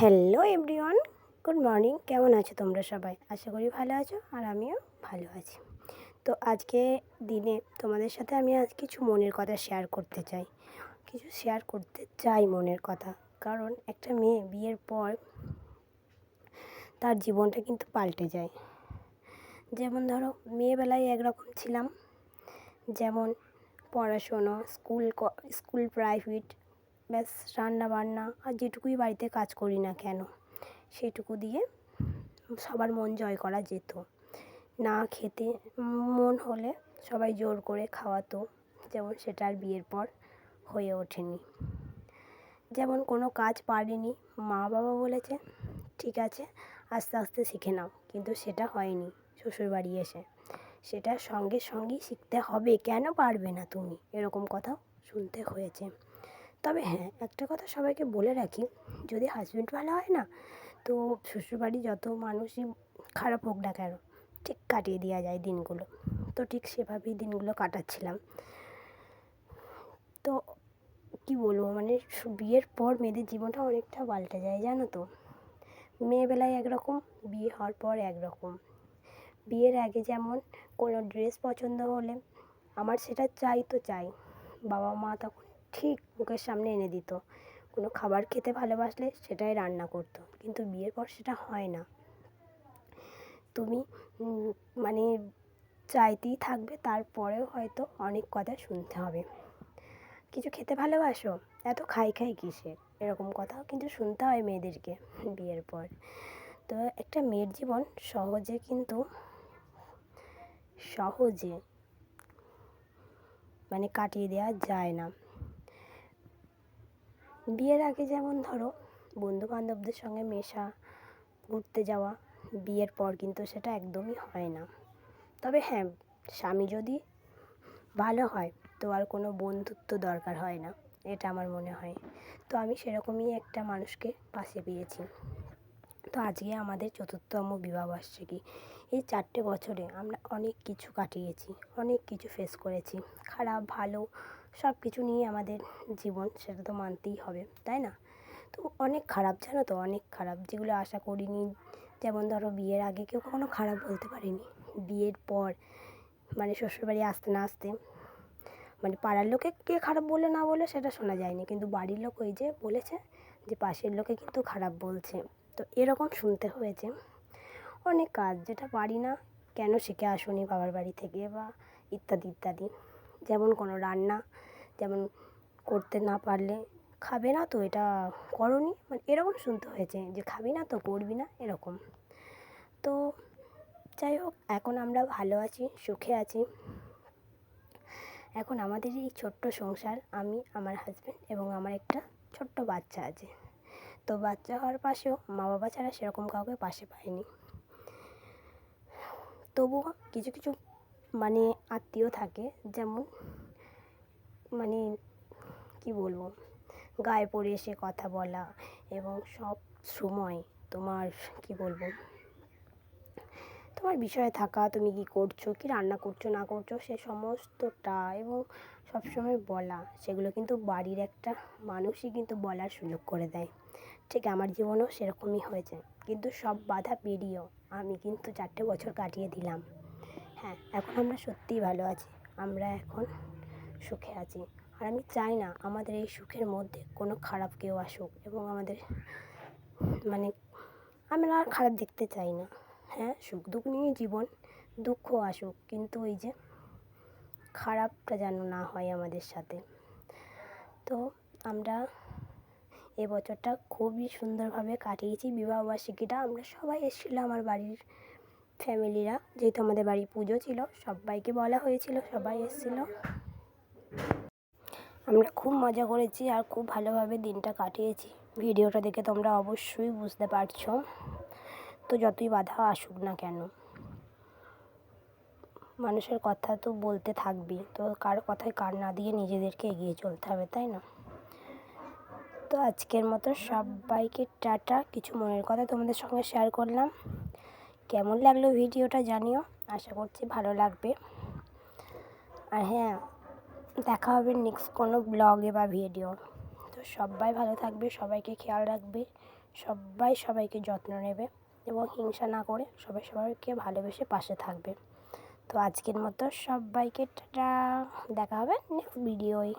Hello everyone good morning কেমন আছো তোমরা সবাই? আশা করি ভালো আছো আর আমিও ভালো আছি। তো আজকে দিনে তোমাদের সাথে আমি আজ কিছু মনের কথা শেয়ার করতে চাই। কিছু শেয়ার করতে চাই মনের কথা। কারণ একটা মেয়ে বিয়ের পর তার জীবনটা কিন্তু পাল্টে যায়। যেমন ধরো, মেয়েবেলায় একরকম ছিলাম। যেমন পড়াশোনা, স্কুল স্কুল প্রাইভেট ব্যাস রান্না বান্না আর যেটুকুই বাড়িতে কাজ করি না কেন, সেটুকু দিয়ে সবার মন জয় করা যেত। না খেতে মন হলে সবাই জোর করে খাওয়াতো, যেমন সেটা আর বিয়ের পর হয়ে ওঠেনি। যেমন কোনো কাজ পারিনি মা বাবা বলেছে, ঠিক আছে, আস্তে আস্তে শিখে নাও। কিন্তু সেটা হয়নি শ্বশুরবাড়ি এসে। সেটা সঙ্গে সঙ্গেই শিখতে হবে, কেন পারবে না তুমি? এরকম কথাও শুনতে হয়েছে। তবে হ্যাঁ একটা কথা সবাইকে বলে রাখি, যদি হাজব্যান্ড ভালো হয় না, তো শ্বশুরবাড়ি যত মানুষই খারাপ হোক না কেন, ঠিক কাটিয়ে দেওয়া যায় দিনগুলো। তো ঠিক সেভাবেই দিনগুলো কাটাচ্ছিলাম। তো কি বলব মানে বিয়ের পর মেয়েদের জীবনটা অনেকটা পাল্টে যায়, জানো তো? মেয়েবেলায় একরকম, বিয়ে হওয়ার পর একরকম। বিয়ের আগে যেমন কোনো ড্রেস পছন্দ হলে, আমার সেটা চাই তো চাই বাবা মা তখন ঠিক মুখের সামনে এনে দিত। কোনো খাবার খেতে ভালোবাসলে সেটাই রান্না করতো, কিন্তু বিয়ের পর সেটা হয় না। তুমি মানে চাইতেই থাকবে, তারপরেও হয়তো অনেক কথা শুনতে হবে। কিছু খেতে ভালোবাসো? এত খাই খাই কিসের? এরকম কথাও কিন্তু শুনতে হয় মেয়েদেরকে বিয়ের পর। তো একটা মেয়ের জীবন সহজে কিন্তু সহজে মানে কাটিয়ে দেওয়া যায় না। বিয়ের আগে যেমন ধরো, বন্ধুবান্ধবদের সঙ্গে মেশা, ঘুরতে যাওয়া, বিয়ের পর কিন্তু সেটা একদমই হয় না। তবে হ্যাঁ স্বামী যদি ভালো হয়, তো আর কোনো বন্ধুত্ব দরকার হয় না, এটা আমার মনে হয়। তো আমি সেরকমই একটা মানুষকে পাশে পেয়েছি। তো আজকে আমাদের চতুর্থতম বিবাহবার্ষিকী এই চারটে বছরে আমরা অনেক কিছু কাটিয়েছি, অনেক কিছু ফেস করেছি। খারাপ, ভালো সব কিছু নিয়ে আমাদের জীবন, সেটা তো মানতেই হবে, তাই না? তো অনেক খারাপ, জানো তো, অনেক খারাপ, যেগুলো আশা করিনি। যেমন ধরো বিয়ের আগে কেউ কখনো খারাপ বলতে পারিনি। বিয়ের পর মানে শ্বশুরবাড়ি আসতে না আসতে মানে পাড়ার লোকে কে খারাপ বলে না বলে সেটা শোনা যায়নি। কিন্তু বাড়ির লোক ওই যে বলেছে যে পাশের লোকে কিন্তু খারাপ বলছে। তো এরকম শুনতে হয়েছে। অনেক কাজ, যেটা পারি না, কেন শিখে আসুনি বাবার বাড়ি থেকে বা ইত্যাদি ইত্যাদি। যেমন কোনো রান্না, যেমন করতে না পারলে খাবে না তো, এটা করনি। মানে এরকম শুনতে হয়েছে যে খাবি না তো করবি না, এরকম। তো যাই হোক, এখন আমরা ভালো আছি, সুখে আছি। এখন আমাদের এই ছোট্ট সংসার, আমি, আমার হাজব্যান্ড এবং আমার একটা ছোট্ট বাচ্চা আছে। তো বাচ্চা হওয়ার পাশেও মা বাবা ছাড়া সেরকম কাউকে পাশে পায়নি তবুও কিছু কিছু মানে আত্মীয় থাকে, যেমন মানে কি বলব, গায়ে পড়ে এসে কথা বলা এবং সব সময় তোমার কি বলব, তোমার বিষয়ে থাকা, তুমি কি করছ, কি রান্না করছ, না করছ, সে সমস্তটা এবং সবসময় বলা, সেগুলো কিন্তু বাড়ির একটা মানুষই কিন্তু বলার সুযোগ করে দেয়। ঠিক আমার জীবনেও সেরকমই হয়েছে, কিন্তু সব বাধা পেরিয়েও আমি কিন্তু চারটে বছর কাটিয়ে দিলাম। হ্যাঁ এখন আমরা সত্যিই ভালো আছি। আমরা এখন সুখে আছি। আর আমি চাই না আমাদের এই সুখের মধ্যে কোনো খারাপ কেউ আসুক এবং আমাদের মানে আমরা আর খারাপ দেখতে চাই না। হ্যাঁ সুখ দুঃখ নিয়ে জীবন দুঃখ আসুক, কিন্তু ওই যে খারাপটা যেন না হয় আমাদের সাথে। তো আমরা এ বছরটা খুবই সুন্দরভাবে কাটিয়েছি। বিবাহবার্ষিকীটা আমরা সবাই এসেছিল আমার বাড়ির ফ্যামিলিরা, যেহেতু আমাদের বাড়ি পুজো ছিল, সবাইকে বলা হয়েছিল, সবাই এসেছিল। আমরা খুব মজা করেছি আর খুব ভালোভাবে দিনটা কাটিয়েছি। ভিডিওটা দেখে তোমরা অবশ্যই বুঝতে পারছ। তো যতই বাধা আসুক না কেন, মানুষের কথা তো বলতে থাকবি। তো কার কথায় কার না দিয়ে নিজেদেরকে এগিয়ে চলতে হবে, তাই না? তো আজকের মতো সবাইকে টাটা। কিছু মনের কথা তোমাদের সঙ্গে শেয়ার করলাম। কেমন লাগল ভিডিওটা জানিও, আশা করছি ভালো লাগবে। আর হ্যাঁ দেখা হবে নেক্সট কোনো ব্লগে বা ভিডিও তো সবাই ভালো থাকবে, সবাইকে খেয়াল রাখবে, সবাই সবাইকে যত্ন নেবে এবং হিংসা না করে সবাই সবাইকে ভালোবেসে পাশে থাকবে। তো আজকের মতো সবাইকে দেখা হবে নেক্সট ভিডিওয়